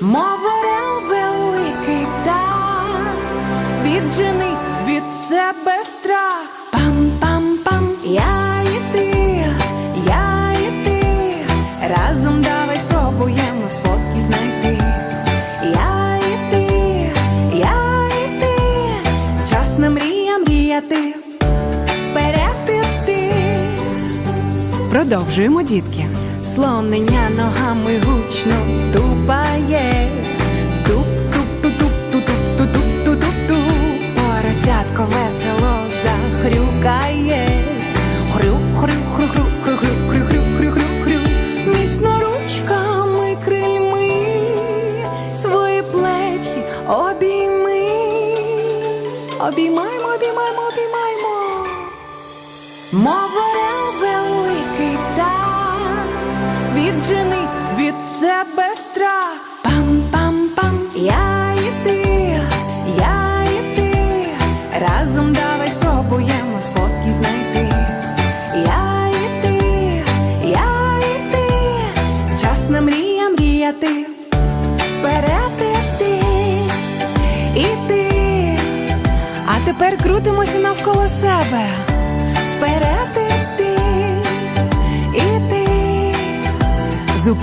мов орел великий птах, віджени від себе страх. Пам-пам-пам, я і ти, я і ти, разом давай спробуємо спокій знайти. Я і ти, я і ти, час на мрія мріяти. Продовжуємо, дітки. Слонення ногами гучно тупає. туп туп ту туп ту туп ту туп ту туп Поросятко весело захрюкає. Хрю, хрю, хрю, хрю, хрю, хрю. Міцно ручками крильми свої плечі обійми. Обіймаймо, обіймаймо, обіймаймо. Мов віджени від себе страх. Пам-пам-пам, я і ти, я і ти, разом давай спробуємо спокій знайти. Я і ти, я і ти, час на мрія мріяти, вперед іти, іти, А тепер крутимося навколо себе.